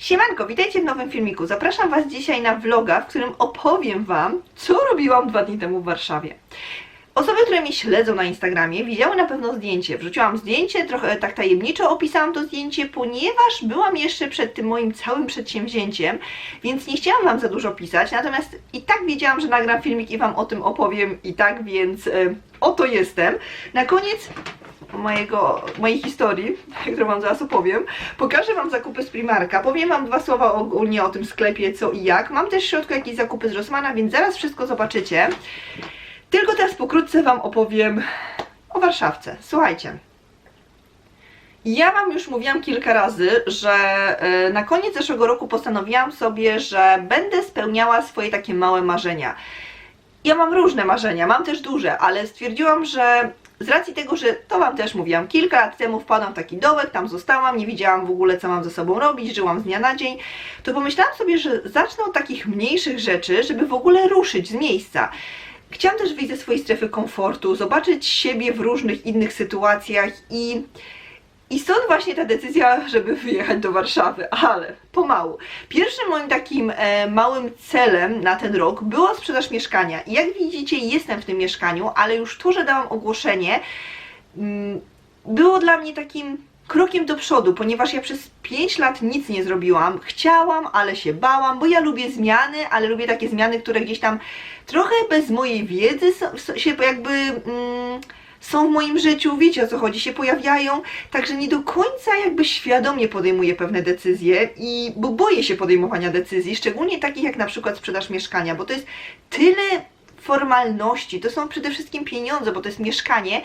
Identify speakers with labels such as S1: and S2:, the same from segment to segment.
S1: Siemanko, witajcie w nowym filmiku. Zapraszam Was dzisiaj na vloga, w którym opowiem Wam, co robiłam dwa dni temu w Warszawie. Osoby, które mnie śledzą na Instagramie, widziały na pewno zdjęcie. Wrzuciłam zdjęcie, trochę tak tajemniczo opisałam to zdjęcie, ponieważ byłam jeszcze przed tym moim całym przedsięwzięciem, więc nie chciałam Wam za dużo pisać, natomiast i tak wiedziałam, że nagram filmik i Wam o tym opowiem i tak, więc e, oto jestem. Na koniec mojego, mojej historii, którą Wam zaraz opowiem, pokażę Wam zakupy z Primarka, powiem Wam dwa słowa ogólnie o tym sklepie, co i jak. Mam też w środku jakieś zakupy z Rossmana, więc zaraz wszystko zobaczycie. Tylko teraz pokrótce Wam opowiem o Warszawce. Słuchajcie. Ja Wam już mówiłam kilka razy, że e, na koniec zeszłego roku postanowiłam sobie, że będę spełniała swoje takie małe marzenia. Ja mam różne marzenia, mam też duże, ale stwierdziłam, że z racji tego, że to Wam też mówiłam, kilka lat temu wpadłam w taki dołek, tam zostałam, nie wiedziałam w ogóle, co mam ze sobą robić, żyłam z dnia na dzień, to pomyślałam sobie, że zacznę od takich mniejszych rzeczy, żeby w ogóle ruszyć z miejsca. Chciałam też wyjść ze swojej strefy komfortu, zobaczyć siebie w różnych innych sytuacjach i, i stąd właśnie ta decyzja, żeby wyjechać do Warszawy, ale pomału. Pierwszym moim takim e, małym celem na ten rok była sprzedaż mieszkania. I jak widzicie, jestem w tym mieszkaniu, ale już to, że dałam ogłoszenie, mm, było dla mnie takim krokiem do przodu, ponieważ ja przez 5 lat nic nie zrobiłam. Chciałam, ale się bałam, bo ja lubię zmiany, ale lubię takie zmiany, które gdzieś tam trochę bez mojej wiedzy się jakby mm, są w moim życiu, wiecie o co chodzi, się pojawiają, także nie do końca jakby świadomie podejmuję pewne decyzje i bo boję się podejmowania decyzji, szczególnie takich jak na przykład sprzedaż mieszkania, bo to jest tyle formalności, to są przede wszystkim pieniądze, bo to jest mieszkanie.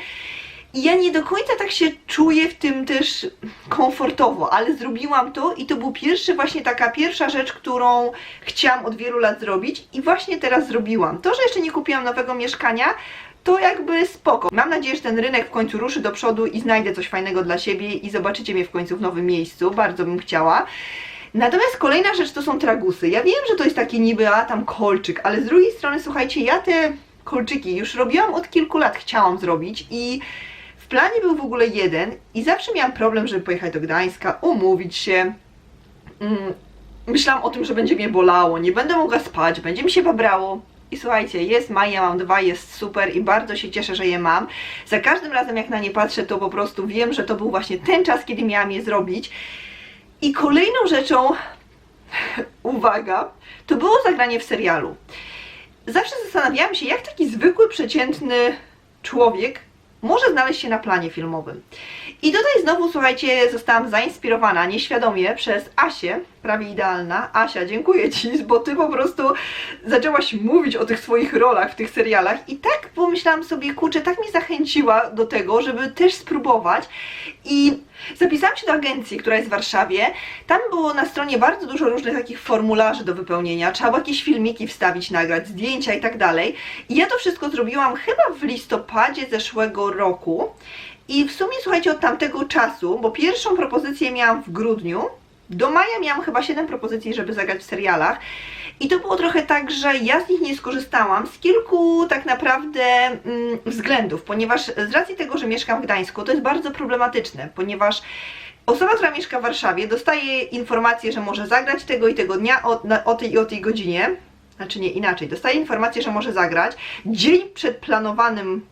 S1: I ja nie do końca tak się czuję w tym też komfortowo, ale zrobiłam to i to był pierwszy właśnie taka pierwsza rzecz, którą chciałam od wielu lat zrobić. I właśnie teraz zrobiłam. To, że jeszcze nie kupiłam nowego mieszkania, to jakby spoko. Mam nadzieję, że ten rynek w końcu ruszy do przodu i znajdę coś fajnego dla siebie i zobaczycie mnie w końcu w nowym miejscu. Bardzo bym chciała. Natomiast kolejna rzecz to są tragusy. Ja wiem, że to jest taki niby, a tam kolczyk, ale z drugiej strony, słuchajcie, ja te kolczyki już robiłam od kilku lat, chciałam zrobić i w planie był w ogóle jeden i zawsze miałam problem, żeby pojechać do Gdańska, umówić się. Mm, Myślałam o tym, że będzie mnie bolało, nie będę mogła spać, będzie mi się babrało. I słuchajcie, jest maj, ja mam dwa, jest super i bardzo się cieszę, że je mam. Za każdym razem jak na nie patrzę, to po prostu wiem, że to był właśnie ten czas, kiedy miałam je zrobić. I kolejną rzeczą, uwaga, to było zagranie w serialu. Zawsze zastanawiałam się, jak taki zwykły, przeciętny człowiek może znaleźć się na planie filmowym. I tutaj znowu, słuchajcie, zostałam zainspirowana nieświadomie przez Asię, prawie idealna. Asia, dziękuję Ci, bo Ty po prostu zaczęłaś mówić o tych swoich rolach w tych serialach i tak pomyślałam sobie, kurczę, tak mnie zachęciła do tego, żeby też spróbować i zapisałam się do agencji, która jest w Warszawie. Tam było na stronie bardzo dużo różnych takich formularzy do wypełnienia, trzeba było jakieś filmiki wstawić, nagrać, zdjęcia i tak dalej. I ja to wszystko zrobiłam chyba w listopadzie zeszłego roku. I w sumie, słuchajcie, od tamtego czasu, bo pierwszą propozycję miałam w grudniu, do maja miałam chyba 7 propozycji, żeby zagrać w serialach. I to było trochę tak, że ja z nich nie skorzystałam z kilku tak naprawdę mm, względów, ponieważ z racji tego, że mieszkam w Gdańsku, to jest bardzo problematyczne, ponieważ osoba, która mieszka w Warszawie, dostaje informację, że może zagrać tego i tego dnia o, na, o tej i o tej godzinie. Znaczy nie, inaczej. Dostaje informację, że może zagrać. Dzień przed planowanym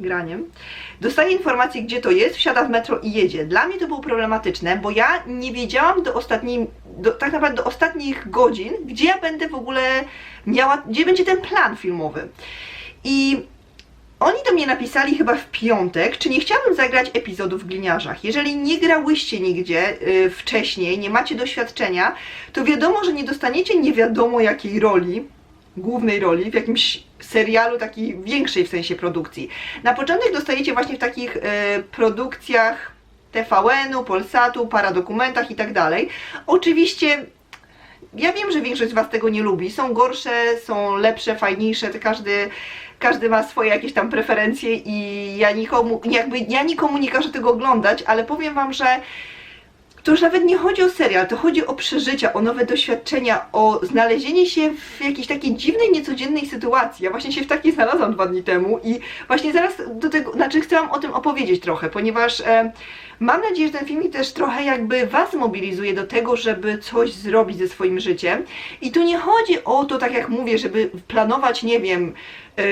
S1: graniem. Dostaje informację, gdzie to jest, wsiada w metro i jedzie. Dla mnie to było problematyczne, bo ja nie wiedziałam do ostatniej, do, tak naprawdę do ostatnich godzin, gdzie ja będę w ogóle miała, gdzie będzie ten plan filmowy. I oni do mnie napisali chyba w piątek, czy nie chciałabym zagrać epizodu w gliniarzach. Jeżeli nie grałyście nigdzie y, wcześniej, nie macie doświadczenia, to wiadomo, że nie dostaniecie nie wiadomo jakiej roli, głównej roli w jakimś serialu takiej większej w sensie produkcji. Na początek dostajecie właśnie w takich e, produkcjach TVN-u, Polsatu, paradokumentach i tak dalej. Oczywiście ja wiem, że większość z Was tego nie lubi. Są gorsze, są lepsze, fajniejsze, to każdy, każdy ma swoje jakieś tam preferencje i ja nikomu, jakby ja nikomu nie każę tego oglądać, ale powiem Wam, że to już nawet nie chodzi o serial, to chodzi o przeżycia, o nowe doświadczenia, o znalezienie się w jakiejś takiej dziwnej, niecodziennej sytuacji. Ja właśnie się w takiej znalazłam dwa dni temu i właśnie zaraz do tego, znaczy chcę Wam o tym opowiedzieć trochę, ponieważ e, Mam nadzieję, że ten filmik też trochę jakby Was mobilizuje do tego, żeby coś zrobić ze swoim życiem. I tu nie chodzi o to, tak jak mówię, żeby planować, nie wiem, yy,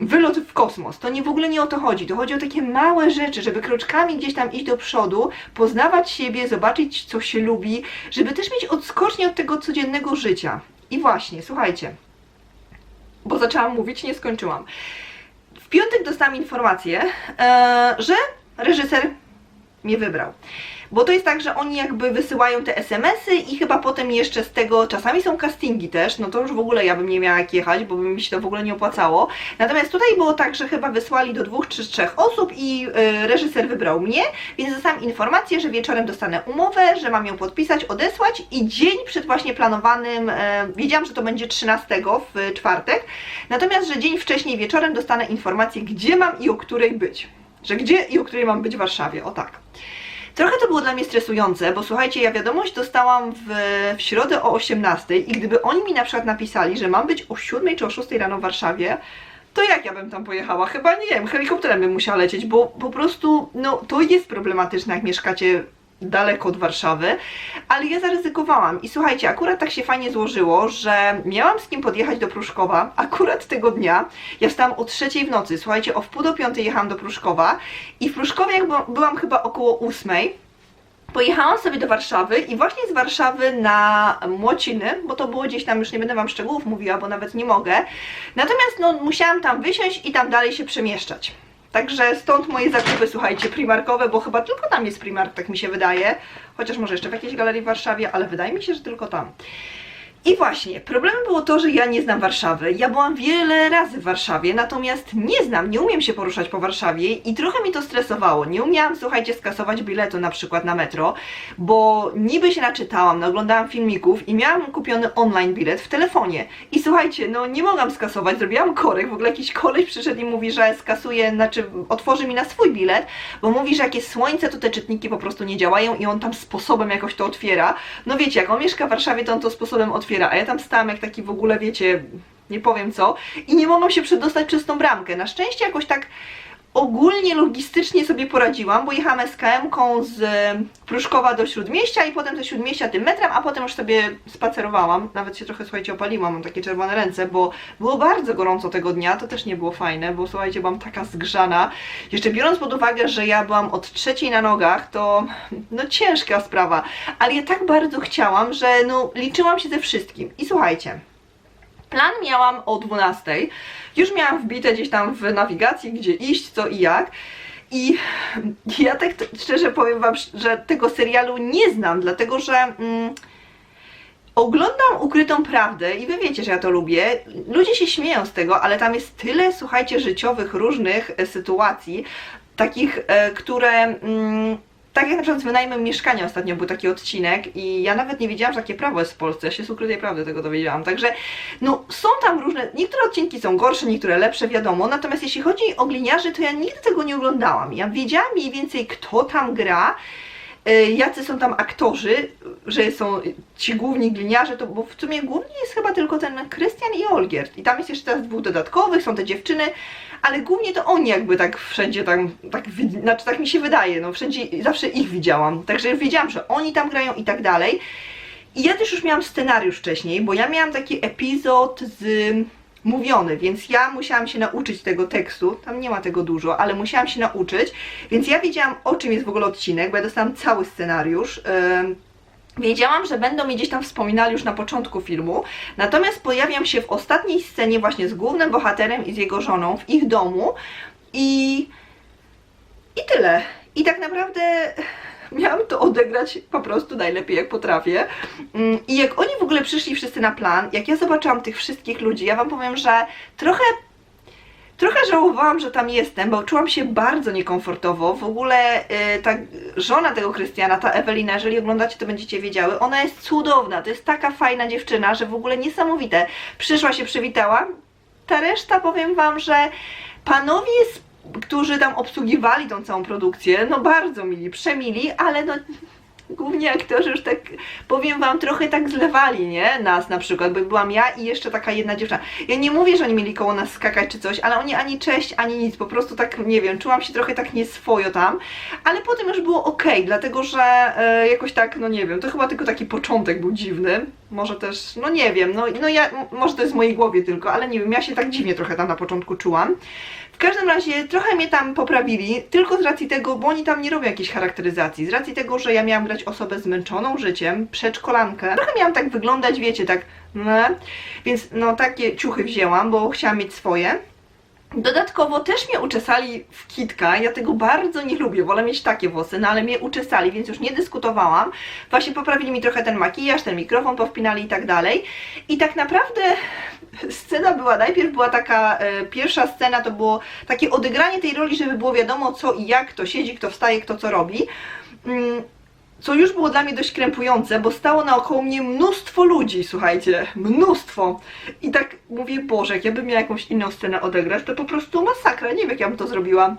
S1: wylot w kosmos. To nie w ogóle nie o to chodzi. To chodzi o takie małe rzeczy, żeby kroczkami gdzieś tam iść do przodu, poznawać siebie, zobaczyć, co się lubi, żeby też mieć odskocznie od tego codziennego życia. I właśnie, słuchajcie, bo zaczęłam mówić, nie skończyłam. W piątek dostałam informację, e, że reżyser mnie wybrał. Bo to jest tak, że oni jakby wysyłają te SMS-y i chyba potem jeszcze z tego, czasami są castingi też, no to już w ogóle ja bym nie miała jak jechać, bo by mi się to w ogóle nie opłacało. Natomiast tutaj było tak, że chyba wysłali do dwóch czy trzech osób i y, reżyser wybrał mnie, więc dostałam informację, że wieczorem dostanę umowę, że mam ją podpisać, odesłać i dzień przed właśnie planowanym, e, wiedziałam, że to będzie 13 w czwartek, natomiast, że dzień wcześniej wieczorem dostanę informację, gdzie mam i o której być. Że gdzie i o której mam być w Warszawie, o tak. Trochę to było dla mnie stresujące, bo słuchajcie, ja wiadomość dostałam w, w środę o 18 i gdyby oni mi na przykład napisali, że mam być o 7 czy o 6 rano w Warszawie, to jak ja bym tam pojechała? Chyba nie wiem, helikopterem bym musiała lecieć, bo po prostu, no to jest problematyczne, jak mieszkacie daleko od Warszawy, ale ja zaryzykowałam i słuchajcie, akurat tak się fajnie złożyło, że miałam z kim podjechać do Pruszkowa, akurat tego dnia, ja wstałam o trzeciej w nocy, słuchajcie, o wpół do piątej jechałam do Pruszkowa i w Pruszkowie jak byłam, chyba około ósmej, Pojechałam sobie do Warszawy i właśnie z Warszawy na Młociny, bo to było gdzieś tam, już nie będę Wam szczegółów mówiła, bo nawet nie mogę. Natomiast no, musiałam tam wysiąść i tam dalej się przemieszczać. Także stąd moje zakupy, słuchajcie, primarkowe, bo chyba tylko tam jest primark, tak mi się wydaje. Chociaż może jeszcze w jakiejś galerii w Warszawie, ale wydaje mi się, że tylko tam. I właśnie, problemem było to, że ja nie znam Warszawy. Ja byłam wiele razy w Warszawie, natomiast nie znam, nie umiem się poruszać po Warszawie i trochę mi to stresowało. Nie umiałam, słuchajcie, skasować biletu na przykład na metro, bo niby się naczytałam, naoglądałam filmików i miałam kupiony online bilet w telefonie. I słuchajcie, no nie mogłam skasować, zrobiłam korek, w ogóle jakiś koleś przyszedł i mówi, że skasuje, znaczy otworzy mi na swój bilet, bo mówi, że jak jest słońce, to te czytniki po prostu nie działają i on tam sposobem jakoś to otwiera. No wiecie, jak on mieszka w Warszawie, to on to sposobem otwiera otwiera, a ja tam stałam jak taki w ogóle, wiecie, nie powiem co i nie mogłam się przedostać przez tą bramkę. Na szczęście jakoś tak ogólnie logistycznie sobie poradziłam, bo jechałam SKM-ką z Pruszkowa do Śródmieścia i potem ze Śródmieścia tym metrem, a potem już sobie spacerowałam. Nawet się trochę, słuchajcie, opaliłam, mam takie czerwone ręce, bo było bardzo gorąco tego dnia, to też nie było fajne, bo słuchajcie, byłam taka zgrzana. Jeszcze biorąc pod uwagę, że ja byłam od trzeciej na nogach, to no ciężka sprawa, ale ja tak bardzo chciałam, że no liczyłam się ze wszystkim. I słuchajcie, Plan miałam o 12. Już miałam wbite gdzieś tam w nawigacji, gdzie iść, co i jak. I ja tak szczerze powiem Wam, że tego serialu nie znam, dlatego że mm, oglądam ukrytą prawdę i Wy wiecie, że ja to lubię. Ludzie się śmieją z tego, ale tam jest tyle, słuchajcie, życiowych różnych e, sytuacji, takich, e, które. Mm, tak jak na przykład z wynajmem mieszkania ostatnio był taki odcinek i ja nawet nie wiedziałam, że takie prawo jest w Polsce, ja się z ukrytej prawdy tego dowiedziałam, także no są tam różne, niektóre odcinki są gorsze, niektóre lepsze, wiadomo, natomiast jeśli chodzi o gliniarzy, to ja nigdy tego nie oglądałam, ja wiedziałam mniej więcej kto tam gra, jacy są tam aktorzy, że są ci główni gliniarze, to bo w sumie głównie jest chyba tylko ten Krystian i Olgierd i tam jest jeszcze teraz dwóch dodatkowych, są te dziewczyny, ale głównie to oni jakby tak wszędzie tam, tak, znaczy tak mi się wydaje, no wszędzie zawsze ich widziałam, także wiedziałam, że oni tam grają i tak dalej. I ja też już miałam scenariusz wcześniej, bo ja miałam taki epizod z mówiony, więc ja musiałam się nauczyć tego tekstu, tam nie ma tego dużo, ale musiałam się nauczyć, więc ja wiedziałam o czym jest w ogóle odcinek, bo ja dostałam cały scenariusz. Wiedziałam, że będą mi gdzieś tam wspominali już na początku filmu, natomiast pojawiam się w ostatniej scenie właśnie z głównym bohaterem i z jego żoną w ich domu i... i tyle. I tak naprawdę miałam to odegrać po prostu najlepiej jak potrafię. Mm, I jak oni w ogóle przyszli wszyscy na plan, jak ja zobaczyłam tych wszystkich ludzi, ja Wam powiem, że trochę Trochę żałowałam, że tam jestem, bo czułam się bardzo niekomfortowo. W ogóle yy, ta żona tego Krystiana, ta Ewelina, jeżeli oglądacie, to będziecie wiedziały, ona jest cudowna, to jest taka fajna dziewczyna, że w ogóle niesamowite. Przyszła się, przywitała. Ta reszta, powiem wam, że panowie, którzy tam obsługiwali tą całą produkcję, no bardzo mili, przemili, ale no głównie aktorzy już tak, powiem wam, trochę tak zlewali, nie? Nas na przykład, bo byłam ja i jeszcze taka jedna dziewczyna. Ja nie mówię, że oni mieli koło nas skakać czy coś, ale oni ani cześć, ani nic, po prostu tak, nie wiem, czułam się trochę tak nieswojo tam, ale potem już było ok, dlatego że e, jakoś tak, no nie wiem, to chyba tylko taki początek był dziwny, może też, no nie wiem, no, no ja, może to jest w mojej głowie tylko, ale nie wiem, ja się tak dziwnie trochę tam na początku czułam. W każdym razie trochę mnie tam poprawili, tylko z racji tego, bo oni tam nie robią jakiejś charakteryzacji, z racji tego, że ja miałam grać osobę zmęczoną życiem, przedszkolankę, trochę miałam tak wyglądać, wiecie, tak, no, więc no takie ciuchy wzięłam, bo chciałam mieć swoje. Dodatkowo też mnie uczesali w kitka, ja tego bardzo nie lubię, wolę mieć takie włosy, no ale mnie uczesali, więc już nie dyskutowałam. Właśnie poprawili mi trochę ten makijaż, ten mikrofon powpinali i tak dalej. I tak naprawdę scena była, najpierw była taka, e, pierwsza scena to było takie odegranie tej roli, żeby było wiadomo co i jak, kto siedzi, kto wstaje, kto co robi. Co już było dla mnie dość krępujące, bo stało naokoło mnie mnóstwo ludzi, słuchajcie, mnóstwo. I tak mówię, Boże, jak ja miała jakąś inną scenę odegrać, to po prostu masakra, nie wiem jak ja bym to zrobiła.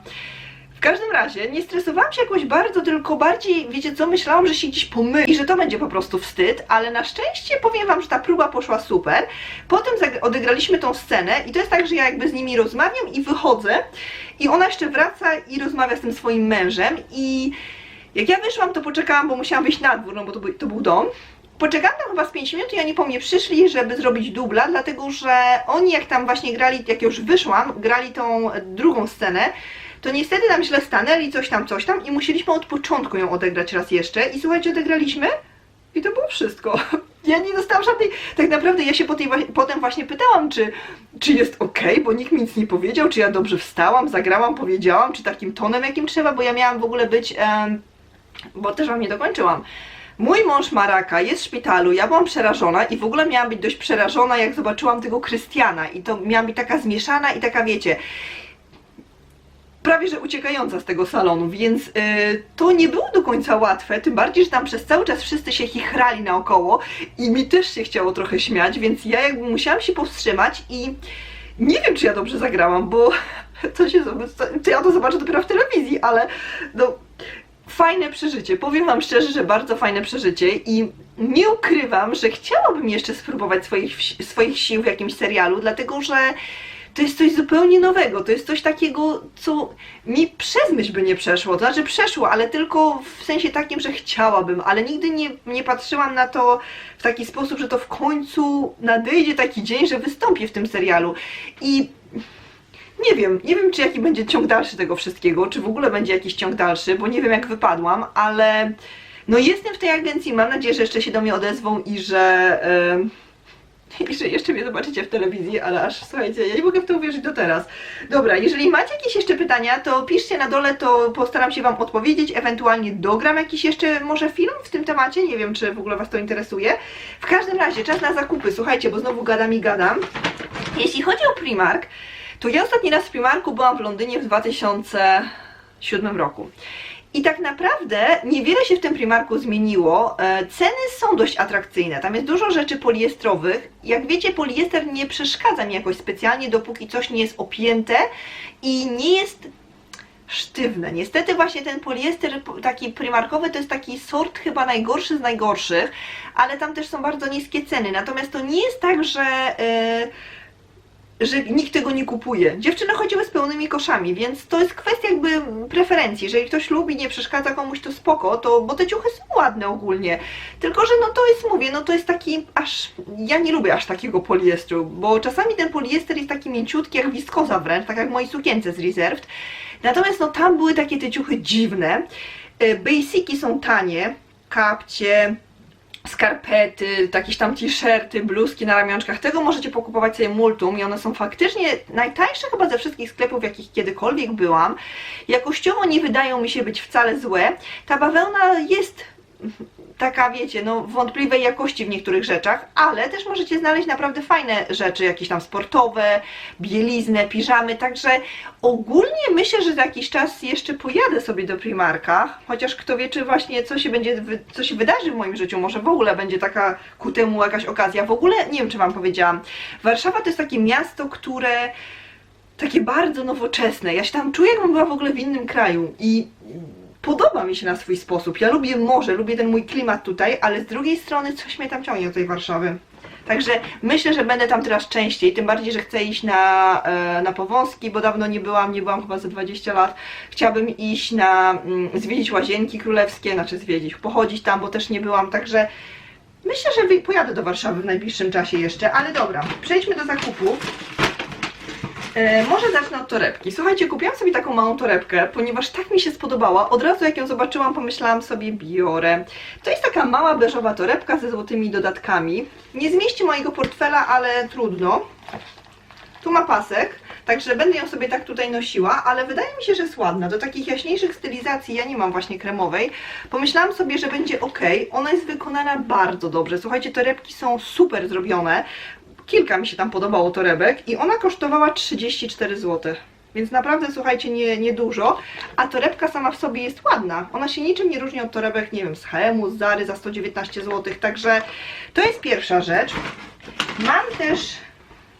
S1: W każdym razie nie stresowałam się jakoś bardzo, tylko bardziej, wiecie co, myślałam, że się gdzieś pomyli i że to będzie po prostu wstyd, ale na szczęście powiem wam, że ta próba poszła super. Potem odegraliśmy tą scenę i to jest tak, że ja jakby z nimi rozmawiam i wychodzę i ona jeszcze wraca i rozmawia z tym swoim mężem i jak ja wyszłam, to poczekałam, bo musiałam wyjść na dwór, no bo to, był- to był dom. Poczekałam tam chyba z 5 minut i oni po mnie przyszli, żeby zrobić dubla, dlatego że oni jak tam właśnie grali, jak już wyszłam, grali tą drugą scenę, to niestety tam źle stanęli, coś tam, coś tam i musieliśmy od początku ją odegrać raz jeszcze i słuchajcie, odegraliśmy i to było wszystko. Ja nie dostałam żadnej, tak naprawdę ja się po tej, potem właśnie pytałam, czy, czy jest ok, bo nikt mi nic nie powiedział, czy ja dobrze wstałam, zagrałam, powiedziałam, czy takim tonem jakim trzeba, bo ja miałam w ogóle być, em, bo też wam nie dokończyłam. Mój mąż ma raka, jest w szpitalu, ja byłam przerażona i w ogóle miałam być dość przerażona, jak zobaczyłam tego Krystiana i to miałam być taka zmieszana i taka, wiecie, prawie że uciekająca z tego salonu, więc y, to nie było do końca łatwe, tym bardziej, że tam przez cały czas wszyscy się chichrali naokoło i mi też się chciało trochę śmiać, więc ja jakby musiałam się powstrzymać i nie wiem, czy ja dobrze zagrałam, bo to się, to ja to zobaczę dopiero w telewizji, ale no fajne przeżycie. Powiem Wam szczerze, że bardzo fajne przeżycie i nie ukrywam, że chciałabym jeszcze spróbować swoich, swoich sił w jakimś serialu, dlatego że to jest coś zupełnie nowego, to jest coś takiego, co mi przez myśl by nie przeszło, to znaczy przeszło, ale tylko w sensie takim, że chciałabym, ale nigdy nie, nie patrzyłam na to w taki sposób, że to w końcu nadejdzie taki dzień, że wystąpię w tym serialu. I nie wiem, nie wiem czy jaki będzie ciąg dalszy tego wszystkiego, czy w ogóle będzie jakiś ciąg dalszy, bo nie wiem jak wypadłam, ale no jestem w tej agencji, mam nadzieję, że jeszcze się do mnie odezwą i że... em, i że jeszcze mnie zobaczycie w telewizji, ale aż słuchajcie, ja nie mogę w to uwierzyć do teraz. Dobra, jeżeli macie jakieś jeszcze pytania, to piszcie na dole, to postaram się Wam odpowiedzieć, ewentualnie dogram jakiś jeszcze może film w tym temacie, nie wiem czy w ogóle Was to interesuje. W każdym razie, czas na zakupy, słuchajcie, bo znowu gadam i gadam. Jeśli chodzi o Primark, to ja ostatni raz w Primarku byłam w Londynie w 2007 roku. I tak naprawdę niewiele się w tym Primarku zmieniło. E, Ceny są dość atrakcyjne. Tam jest dużo rzeczy poliestrowych. Jak wiecie, poliester nie przeszkadza mi jakoś specjalnie, dopóki coś nie jest opięte i nie jest sztywne. Niestety właśnie ten poliester taki primarkowy to jest taki sort chyba najgorszy z najgorszych, ale tam też są bardzo niskie ceny. Natomiast to nie jest tak, że e, że nikt tego nie kupuje. Dziewczyny chodziły z pełnymi koszami, więc to jest kwestia jakby preferencji. Jeżeli ktoś lubi, nie przeszkadza komuś, to spoko, to, bo te ciuchy są ładne ogólnie. Tylko, że no to jest, mówię, no to jest taki aż, ja nie lubię aż takiego poliestru, bo czasami ten poliester jest taki mięciutki jak wiskoza wręcz, tak jak w mojej sukience z Reserved. Natomiast no tam były takie te ciuchy dziwne. E, Basiki są tanie, kapcie, skarpety, jakieś tam t-shirty, bluzki na ramionczkach, tego możecie pokupować sobie multum i one są faktycznie najtańsze chyba ze wszystkich sklepów, w jakich kiedykolwiek byłam. Jakościowo nie wydają mi się być wcale złe. Ta bawełna jest taka, wiecie, no wątpliwej jakości w niektórych rzeczach, ale też możecie znaleźć naprawdę fajne rzeczy, jakieś tam sportowe, bieliznę, piżamy, także ogólnie myślę, że za jakiś czas jeszcze pojadę sobie do Primarka, chociaż kto wie, czy właśnie co się będzie, co się wydarzy w moim życiu, może w ogóle będzie taka ku temu jakaś okazja. W ogóle, nie wiem, czy Wam powiedziałam, Warszawa to jest takie miasto, które takie bardzo nowoczesne. Ja się tam czuję, jakbym była w ogóle w innym kraju i podoba mi się na swój sposób. Ja lubię morze, lubię ten mój klimat tutaj, ale z drugiej strony coś mnie tam ciągnie do tej Warszawy. Także myślę, że będę tam teraz częściej, tym bardziej, że chcę iść na, e, na Powązki, bo dawno nie byłam, nie byłam chyba za 20 lat. Chciałabym iść na, mm, zwiedzić Łazienki Królewskie, znaczy zwiedzić, pochodzić tam, bo też nie byłam, także myślę, że pojadę do Warszawy w najbliższym czasie jeszcze, ale dobra, przejdźmy do zakupów. E, może zacznę od torebki. Słuchajcie, kupiłam sobie taką małą torebkę, ponieważ tak mi się spodobała. Od razu jak ją zobaczyłam, pomyślałam sobie, biorę. To jest taka mała beżowa torebka ze złotymi dodatkami. Nie zmieści mojego portfela, ale trudno. Tu ma pasek, także będę ją sobie tak tutaj nosiła, ale wydaje mi się, że jest ładna. Do takich jaśniejszych stylizacji ja nie mam właśnie kremowej. Pomyślałam sobie, że będzie ok. Ona jest wykonana bardzo dobrze. Słuchajcie, torebki są super zrobione. Kilka mi się tam podobało torebek i ona kosztowała 34 zł. Więc naprawdę, słuchajcie, nie, nie dużo, a torebka sama w sobie jest ładna. Ona się niczym nie różni od torebek, nie wiem, z H&M, z Zary za 119 zł, także to jest pierwsza rzecz. Mam też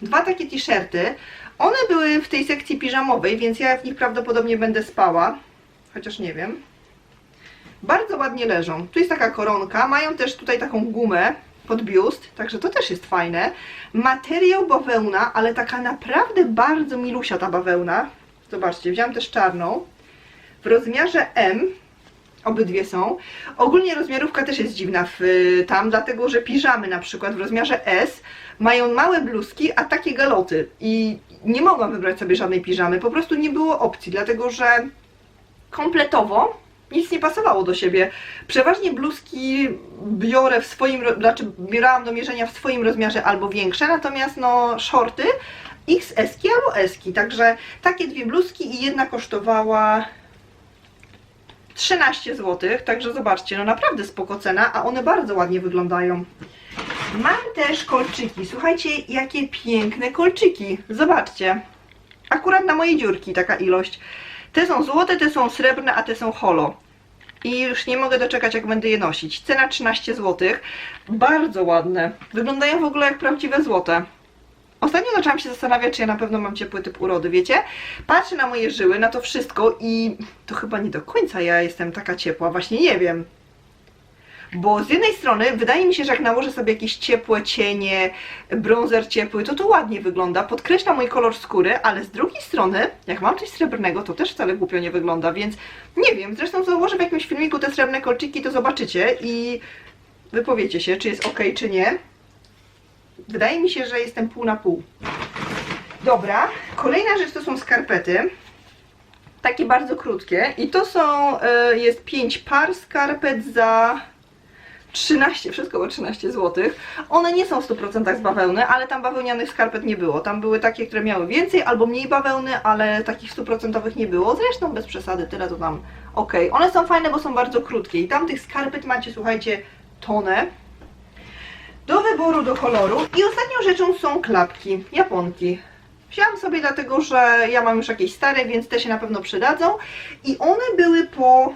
S1: dwa takie t-shirty. One były w tej sekcji piżamowej, więc ja w nich prawdopodobnie będę spała, chociaż nie wiem. Bardzo ładnie leżą. Tu jest taka koronka, mają też tutaj taką gumę pod biust, także to też jest fajne. Materiał bawełna, ale taka naprawdę bardzo milusia ta bawełna. Zobaczcie, wziąłam też czarną. W rozmiarze M, obydwie są. Ogólnie rozmiarówka też jest dziwna w, y, tam, dlatego że piżamy na przykład w rozmiarze S mają małe bluzki, a takie galoty. I nie mogłam wybrać sobie żadnej piżamy, po prostu nie było opcji, dlatego że kompletowo nic nie pasowało do siebie. Przeważnie bluzki biorę w swoim, znaczy bierałam do mierzenia w swoim rozmiarze albo większe, natomiast no shorty XS albo S, także takie dwie bluzki i jedna kosztowała 13 zł, także zobaczcie, no naprawdę spoko cena, a one bardzo ładnie wyglądają. Mam też kolczyki, słuchajcie jakie piękne kolczyki, zobaczcie. Akurat na moje dziurki taka ilość. Te są złote, te są srebrne, a te są holo. I już nie mogę doczekać, jak będę je nosić. Cena 13 zł. Bardzo ładne. Wyglądają w ogóle jak prawdziwe złote. Ostatnio zaczęłam się zastanawiać, czy ja na pewno mam ciepły typ urody, wiecie? Patrzę na moje żyły, na to wszystko i to chyba nie do końca ja jestem taka ciepła, właśnie nie wiem. Bo z jednej strony wydaje mi się, że jak nałożę sobie jakieś ciepłe cienie, bronzer ciepły, to to ładnie wygląda, podkreśla mój kolor skóry, ale z drugiej strony, jak mam coś srebrnego, to też wcale głupio nie wygląda, więc nie wiem, zresztą założę w jakimś filmiku te srebrne kolczyki, to zobaczycie i wypowiecie się, czy jest ok, czy nie. Wydaje mi się, że jestem pół na pół. Dobra, kolejna rzecz to są skarpety. Takie bardzo krótkie i to są, e, jest 5 par skarpet za 13, wszystko o 13 zł. One nie są w 100% z bawełny, ale tam bawełnianych skarpet nie było. Tam były takie, które miały więcej albo mniej bawełny, ale takich 100% nie było. Zresztą bez przesady, tyle to tam ok. One są fajne, bo są bardzo krótkie i tam tych skarpet macie, słuchajcie, tonę. Do wyboru, do koloru. I ostatnią rzeczą są klapki, japonki. Wziąłam sobie dlatego, że ja mam już jakieś stare, więc te się na pewno przydadzą. I one były po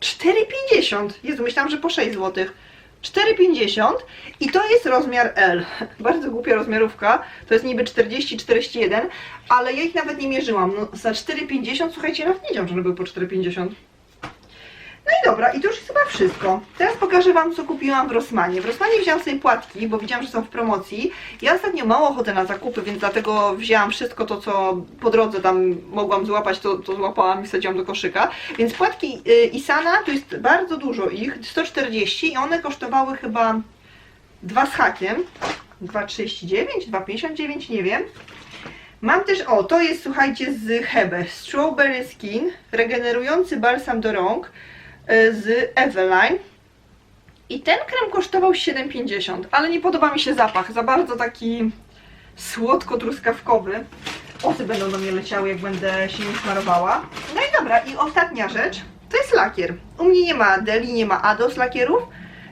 S1: 4,50. Jezu, myślałam, że po 6 zł. 4,50 i to jest rozmiar L. Bardzo głupia rozmiarówka. To jest niby 40-41, ale ja ich nawet nie mierzyłam. No, za 4,50, słuchajcie, nawet nie wiedziałam, że one były po 4,50. No i dobra, i to już jest chyba wszystko. Teraz pokażę Wam, co kupiłam w Rossmanie. W Rossmanie wziąłam sobie płatki, bo widziałam, że są w promocji. Ja ostatnio mało chodzę na zakupy, więc dlatego wzięłam wszystko to, co po drodze tam mogłam złapać, to, to złapałam i wsadziłam do koszyka. Więc płatki y, Isana, tu jest bardzo dużo ich, 140 i one kosztowały chyba 2 z hakiem. 2,39, 2,59, nie wiem. Mam też, o, to jest, słuchajcie, z Hebe, Strawberry Skin, regenerujący balsam do rąk z Eveline. I ten krem kosztował 7,50, ale nie podoba mi się zapach, za bardzo taki słodko-truskawkowy. Osy będą do mnie leciały, jak będę się nim smarowała. No i dobra, i ostatnia rzecz, to jest lakier. U mnie nie ma Deli, nie ma Ados lakierów,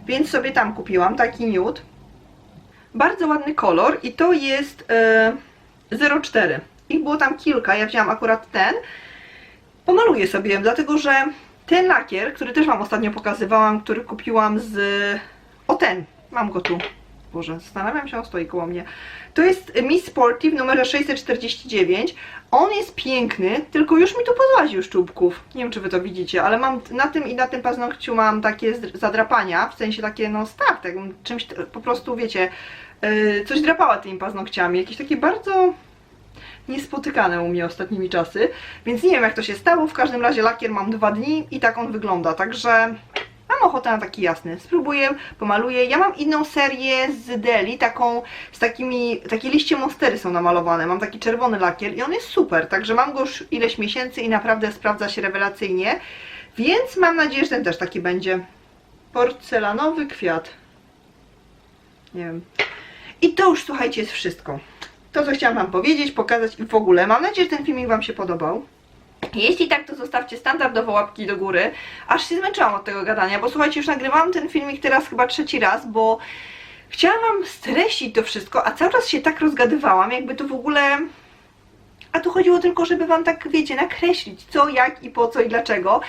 S1: więc sobie tam kupiłam taki nude. Bardzo ładny kolor i to jest e, 04. Ich było tam kilka, ja wzięłam akurat ten. Pomaluję sobie, dlatego że ten lakier, który też Wam ostatnio pokazywałam, który kupiłam z... O ten, mam go tu. Boże, zastanawiam się, on stoi koło mnie. To jest Miss Sporty w numerze 649. On jest piękny, tylko już mi tu pozłaził szczupków. Nie wiem, czy wy to widzicie, ale mam na tym i na tym paznokciu mam takie zadrapania, w sensie takie, no tak czymś po prostu, wiecie, yy, coś drapała tymi paznokciami. Jakieś takie bardzo niespotykane u mnie ostatnimi czasy, więc nie wiem jak to się stało, w każdym razie lakier mam dwa dni i tak on wygląda, także mam ochotę na taki jasny. Spróbuję, pomaluję. Ja mam inną serię z Deli, taką z takimi, takie liście monstery są namalowane. Mam taki czerwony lakier i on jest super, także mam go już ileś miesięcy i naprawdę sprawdza się rewelacyjnie. Więc mam nadzieję, że ten też taki będzie. Porcelanowy kwiat. Nie wiem. I to już słuchajcie jest wszystko. To co chciałam Wam powiedzieć, pokazać i w ogóle. Mam nadzieję, że ten filmik Wam się podobał. Jeśli tak, to zostawcie standardowo łapki do góry. Aż się zmęczyłam od tego gadania, bo słuchajcie, już nagrywałam ten filmik teraz chyba trzeci raz, bo chciałam Wam streścić to wszystko, a cały czas się tak rozgadywałam, jakby to w ogóle... A tu chodziło tylko, żeby Wam tak, wiecie, nakreślić co, jak i po co i dlaczego.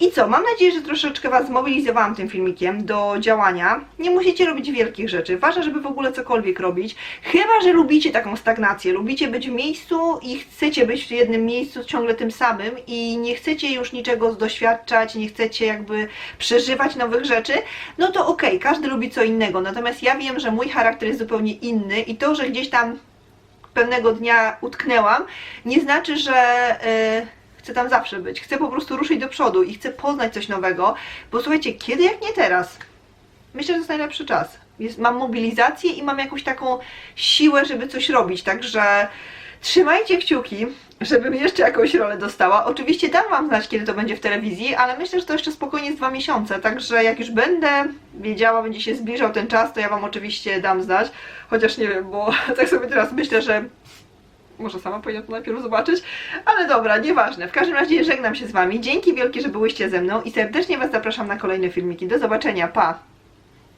S1: I co, mam nadzieję, że troszeczkę Was zmobilizowałam tym filmikiem do działania. Nie musicie robić wielkich rzeczy. Ważne, żeby w ogóle cokolwiek robić. Chyba, że lubicie taką stagnację. Lubicie być w miejscu i chcecie być w jednym miejscu ciągle tym samym i nie chcecie już niczego doświadczać, nie chcecie jakby przeżywać nowych rzeczy, no to okej, każdy lubi co innego. Natomiast ja wiem, że mój charakter jest zupełnie inny i to, że gdzieś tam pewnego dnia utknęłam, nie znaczy, że e, chcę tam zawsze być. Chcę po prostu ruszyć do przodu i chcę poznać coś nowego, bo słuchajcie, kiedy jak nie teraz? Myślę, że to jest najlepszy czas. Jest, mam mobilizację i mam jakąś taką siłę, żeby coś robić, także trzymajcie kciuki, żebym jeszcze jakąś rolę dostała. Oczywiście dam Wam znać, kiedy to będzie w telewizji, ale myślę, że to jeszcze spokojnie jest dwa miesiące, także jak już będę wiedziała, będzie się zbliżał ten czas, to ja Wam oczywiście dam znać, chociaż nie wiem, bo tak sobie teraz myślę, że może sama powinna to najpierw zobaczyć, ale dobra, nieważne. W każdym razie żegnam się z Wami. Dzięki wielkie, że byłyście ze mną i serdecznie Was zapraszam na kolejne filmiki. Do zobaczenia, pa!